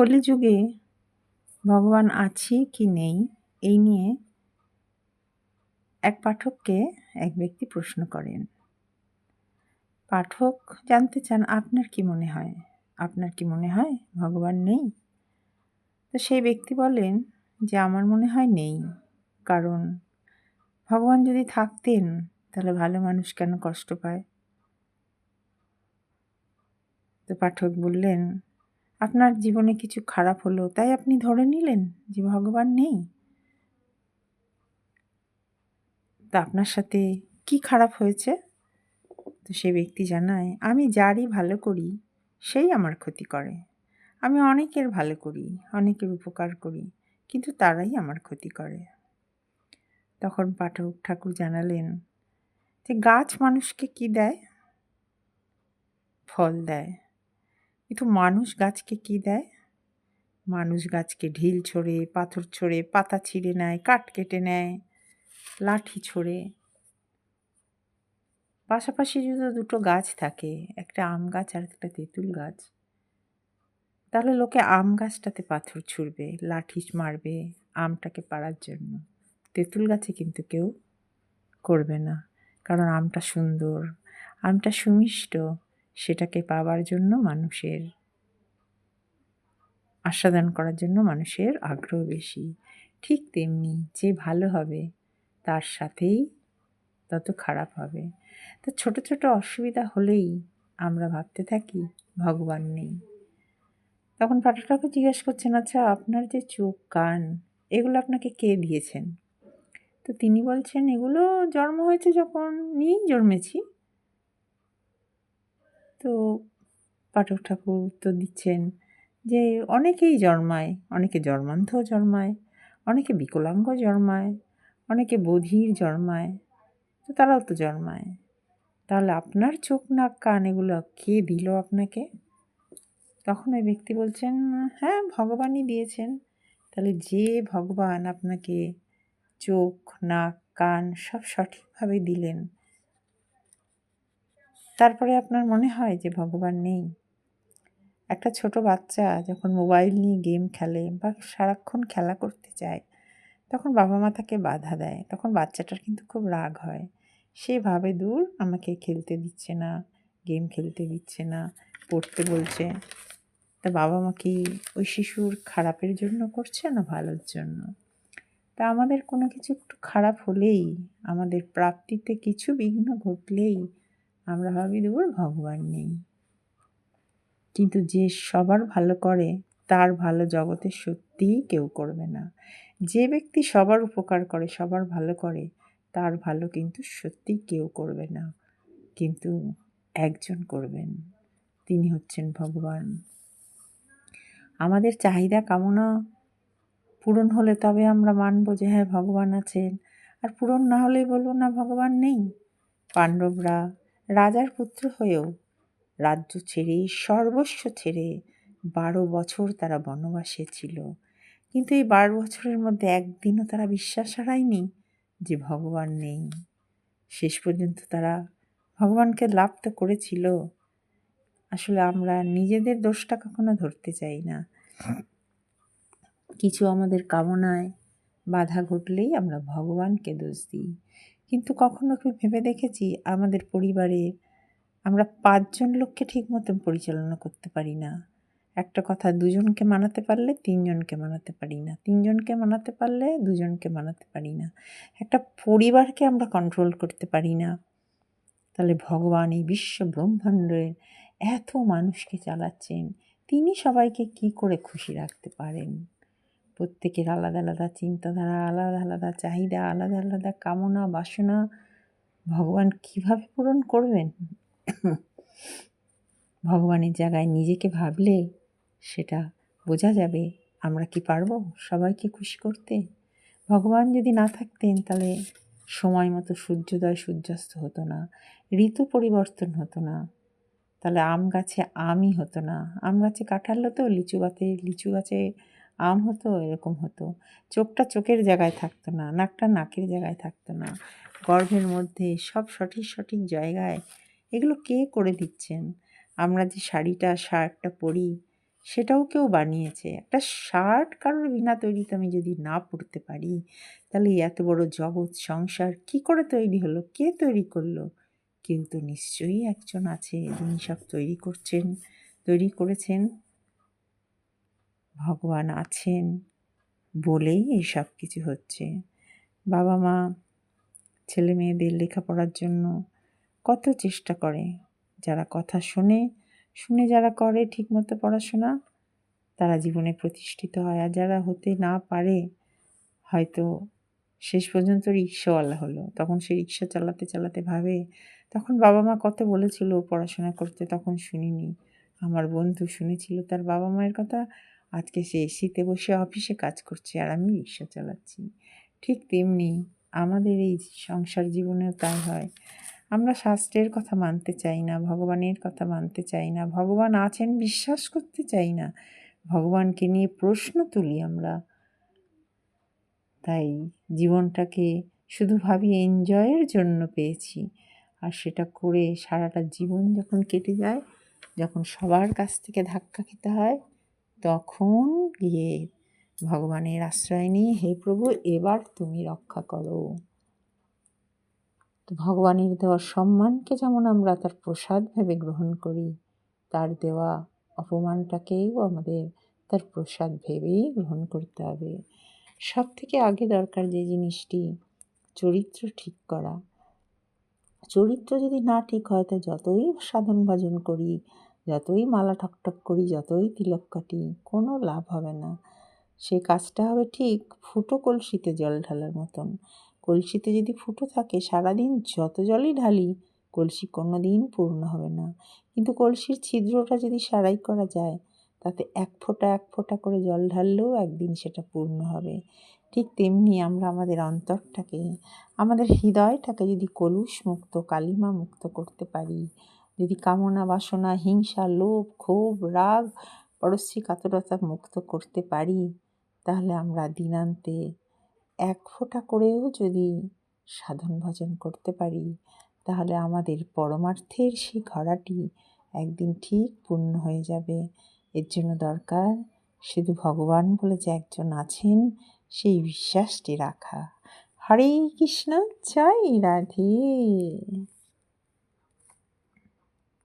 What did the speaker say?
কলিযুগে ভগবান আছে কি নেই, এই নিয়ে এক পাঠককে এক ব্যক্তি প্রশ্ন করেন। পাঠক জানতে চান, আপনার কি মনে হয়? আপনার কি মনে হয় ভগবান নেই? তো সেই ব্যক্তি বলেন যে, আমার মনে হয় নেই। কারণ ভগবান যদি থাকতেন, তাহলে ভালো মানুষ কেন কষ্ট পায়? তো পাঠক বললেন আপনার জীবনে কিছু খারাপ হলো, তাই আপনি ধরে নিলেন যে ভগবান নেই? তা আপনার সাথে কি খারাপ হয়েছে? তো সে ব্যক্তি জানায়, আমি যারই ভালো করি, সেই আমার ক্ষতি করে। আমি অনেকের ভালো করি, অনেকের উপকার করি, কিন্তু তারাই আমার ক্ষতি করে। তখন পাঠক ঠাকুর জানালেন যে গাছ মানুষকে কি দেয়? ফল দেয়। কিন্তু মানুষ গাছকে কি দেয়? মানুষ গাছকে ঢিল ছড়ে, পাথর ছড়ে, পাতা ছিঁড়ে নেয়, কাঠ কেটে নেয়, লাঠি ছড়ে। পাশাপাশি যদি দুটো গাছ থাকে, একটা আম গাছ আর একটা তেঁতুল গাছ, তাহলে লোকে আম গাছটাতে পাথর ছুঁড়বে, লাঠি মারবে আমটাকে পাড়ার জন্য। তেঁতুল গাছে কিন্তু কেউ করবে না, কারণ আমটা সুন্দর, আমটা সুমিষ্ট। সেটাকে পাওয়ার জন্য মানুষের, আস্বাদন করার জন্য মানুষের আগ্রহ বেশি। ঠিক তেমনি যে ভালো হবে তার সাথেই তত খারাপ হবে। তো ছোট ছোট অসুবিধা হলেই আমরা ভাবতে থাকি ভগবান নেই। তখন পাঠকটাকে জিজ্ঞেস করছেন আচ্ছা আপনার যে চোখ, কান, এগুলো আপনাকে কে দিয়েছেন? তো তিনি বলছেন, এগুলো জন্ম হয়েছে যখন, নিয়েই জন্মেছি। তো পাঠক ঠাকুর উত্তর দিচ্ছেন যে অনেকেই জন্মায়, অনেকে জন্মান্ধ জন্মায়, অনেকে বিকলাঙ্গ জন্মায়, অনেকে বধির জন্মায়, তো তারাও তো জন্মায়। তাহলে আপনার চোখ, নাক, কান এগুলো কে দিল আপনাকে? তখন ওই ব্যক্তি বলছেন হ্যাঁ ভগবানই দিয়েছেন। তাহলে যে ভগবান আপনাকে চোখ, নাক, কান সব সঠিকভাবে দিলেন তারপরে আপনার মনে হয় যে ভগবান নেই? একটা ছোট বাচ্চা যখন মোবাইল নিয়ে গেম খেলে বা সারাক্ষণ খেলা করতে চায় তখন বাবা মা তাকে বাধা দেয়। তখন বাচ্চাটার কিন্তু খুব রাগ হয়। সে ভাবে, দূর, আমাকে খেলতে দিচ্ছে না, গেম খেলতে দিচ্ছে না, পড়তে বলছে। তা বাবা মা কি ওই শিশুর খারাপের জন্য করছে না ভালোর জন্য? তা আমাদের কোনো কিছু একটু খারাপ হলেই, আমাদের প্রাপ্তিতে কিছু বিঘ্ন ঘটলেই আমরা ভাবি দূর ভগবান নেই। কিন্তু যে সবার ভালো করে, তার ভালো জগতে সত্যিই কেউ করবে না। যে ব্যক্তি সবার উপকার করে, সবার ভালো করে, তার ভালো কিন্তু সত্যি কেউ করবে না। কিন্তু একজন করবেন, তিনি হচ্ছেন ভগবান। আমাদের চাহিদা, কামনা পূরণ হলে তবে আমরা মানব যে হ্যাঁ ভগবান আছেন। আর পূরণ না হলেই বলব না, ভগবান নেই। পাণ্ডবরা রাজার পুত্র হয়েও রাজ্য ছেড়ে, সর্বস্ব ছেড়ে বারো বছর তারা বনবাসে ছিল। কিন্তু এই বারো বছরের মধ্যে একদিনও তারা বিশ্বাস হারায়নি যে ভগবান নেই। শেষ পর্যন্ত তারা ভগবানকে লাভ তো করেছিল। আসলে আমরা নিজেদের দোষটা কখনো ধরতে চাই না। কিছু আমাদের কামনায় বাধা ঘটলেই আমরা ভগবানকে দোষ দিই। কিন্তু কখনো কি ভেবে দেখেছি আমাদের পরিবারে আমরা পাঁচজন লোককে ঠিক মতন পরিচালনা করতে পারি না? একটা কথা, দুজনকে মানাতে পারলে তিনজনকে মানাতে পারি না। তিনজনকে মানাতে পারলে দুজনকে মানাতে পারি না। একটা পরিবারকে আমরা কন্ট্রোল করতে পারি না। তাহলে ভগবান, এই বিশ্ব ব্রহ্মাণ্ডের এত মানুষকে চালাচ্ছেন, তিনি সবাইকে কি করে খুশি রাখতে পারেন? প্রত্যেকের আলাদা আলাদা চিন্তাধারা, আলাদা আলাদা চাহিদা, আলাদা আলাদা কামনা, বাসনা। ভগবান কীভাবে পূরণ করবেন? ভগবানের জায়গায় নিজেকে ভাবলে সেটা বোঝা যাবে। আমরা কি পারব সবাইকে খুশি করতে? ভগবান যদি না থাকতেন তাহলে সময় মতো সূর্যোদয় সূর্যাস্ত হতো না, ঋতু পরিবর্তন হতো না। তাহলে আম গাছে আমই হতো না। আম গাছে কাঁঠাল হতো, লিচু গাছে লিচু গাছে আম হতো, এরকম হতো। চোখটা চোখের জায়গায় থাকতো না, নাকটা নাকের জায়গায় থাকতো না। গর্ভের মধ্যে সব সঠিক সঠিক জায়গায় এগুলো কে করে দিচ্ছেন? আমরা যে শাড়িটা, শার্টটা পরি, সেটাও কেউ বানিয়েছে। একটা শার্ট কারোর বিনা তৈরিতে আমি যদি না পড়তে পারি, তাহলে এত বড় জগৎ, সংসার কি করে তৈরি হলো? কে তৈরি করল? কেউ তো নিশ্চয়ই একজন আছে যিনি সব তৈরি করছেন, তৈরি করেছেন। ভগবান আছেন বলেই এই সব কিছু হচ্ছে। বাবা মা, ছেলে মেয়েদের লেখাপড়ার জন্য কত চেষ্টা করে। যারা কথা শোনে, শুনে যারা করে ঠিকমতো পড়াশোনা, তারা জীবনে প্রতিষ্ঠিত হয়। আর যারা হতে না পারে, হয়তো শেষ পর্যন্ত রিক্সাওয়ালা হলো। তখন সে রিক্সা চালাতে চালাতে ভাবে, তখন বাবা মা কত বলেছিল পড়াশোনা করতে, তখন শুনিনি। আমার বন্ধু শুনেছিল, তার বাবা মায়ের কথা আজকে সে এসিতে বসে অফিসে কাজ করছে আর আমি রিক্সা চালাচ্ছি। ঠিক তেমনি আমাদের এই সংসার জীবনেও তাই হয়। আমরা শাস্ত্রের কথা মানতে চাই না, ভগবানের কথা মানতে চাই না, ভগবান আছেন বিশ্বাস করতে চাই না, ভগবানকে নিয়ে প্রশ্ন তুলি আমরা। তাই জীবনটাকে শুধু ভাবি এনজয়ের জন্য পেয়েছি আর সেটা করে সারাটা জীবন যখন কেটে যায়, যখন সবার কাছ থেকে ধাক্কা খেতে হয় তখন গিয়ে ভগবানের আশ্রয় নিয়ে, হে প্রভু, এবার তুমি রক্ষা করো। ভগবানের দেওয়া সম্মানকে যেমন আমরা তার প্রসাদ ভেবে গ্রহণ করি, তার দেওয়া অপমানটাকেও আমাদের তার প্রসাদ ভেবেই গ্রহণ করতে হবে। সব থেকে আগে দরকার যে জিনিসটি, চরিত্র ঠিক করা। চরিত্র যদি না ঠিক হয়, তা যতই সাধন ভজন করি যতই মালা ঠকঠক করি, যতই তিলক কাটি, কোনো লাভ হবে না। সে কাজটা হবে ঠিক ফুটো কলসিতে জল ঢালার মতন। কলসিতে যদি ফুটো থাকে, সারাদিন যত জলই ঢালি, কলসি কোনো দিন পূর্ণ হবে না। কিন্তু কলসির ছিদ্রটা যদি সারাই করা যায়, তাতে এক ফোঁটা এক ফোঁটা করে জল ঢাললেও একদিন সেটা পূর্ণ হবে। ঠিক তেমনি আমরা আমাদের অন্তরটাকে, আমাদের হৃদয়টাকে যদি কলুষ মুক্ত কালিমা মুক্ত করতে পারি যদি কামনা, বাসনা, হিংসা, লোভ, ক্ষোভ, রাগ, পরশ্রী কাতরতা মুক্ত করতে পারি, তাহলে আমরা দিনান্তে এক ফোঁটা করেও যদি সাধন ভজন করতে পারি, তাহলে আমাদের পরমার্থের সেই ঘোড়াটি একদিন ঠিক পূর্ণ হয়ে যাবে। এর জন্য দরকার শুধু ভগবান বলে যে একজন আছেন, সেই বিশ্বাসটি রাখা। হরে কৃষ্ণ চাই রাধে।